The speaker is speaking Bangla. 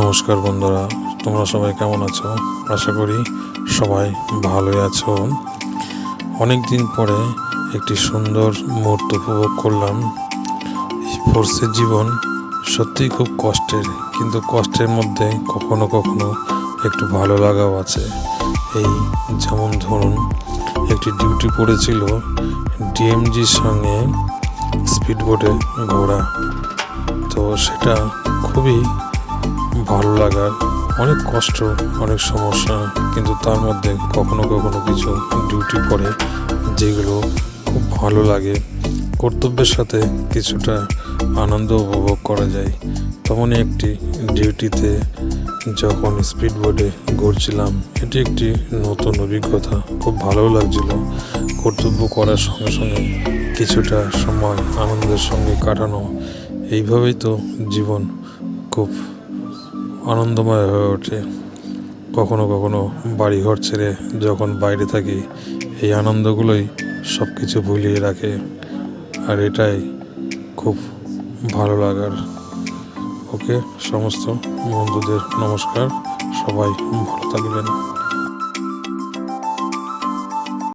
নমস্কার বন্ধুরা, তোমরা সবাই কেমন আছো? আশা করি সবাই ভালোই আছো। অনেক দিন পরে একটি সুন্দর মুহূর্ত উপভোগ করলাম। ফোর্সের জীবন সত্যিই খুব কষ্টের, কিন্তু কষ্টের মধ্যে কখনো কখনো একটু ভালো লাগাও আছে। এই যেমন ধরুন, একটি ডিউটি পড়েছিল ডিএমজির সঙ্গে স্পিডবোটে ঘোরা। তো সেটা খুবই ভালো লাগার অনেক কষ্ট, অনেক সমস্যা, কিন্তু তার মধ্যে কখনো কখনো কিছু ডিউটি পড়ে যেগুলো খুব ভালো লাগে। কর্তব্যের সাথে কিছুটা আনন্দ উপভোগ করা যায়। তখনই একটি ডিউটিতে যখন স্পিড বোর্ডে ঘুরছিলাম, এটি একটি নতুন অভিজ্ঞতা। খুব ভালো লাগছিল। কর্তব্য করার সঙ্গে সঙ্গে কিছুটা সময় আনন্দের সঙ্গে কাটানো। এইভাবেই তো জীবন খুব আনন্দময় হয়ে ওঠে। কখনো কখনো বাড়িঘর ছেড়ে যখন বাইরে থাকি, এই আনন্দগুলোই সব কিছু ভুলিয়ে রাখে। আর এটাই খুব ভালো লাগার। ওকে, সমস্ত বন্ধুদের নমস্কার। সবাই ভালো থাকবেন।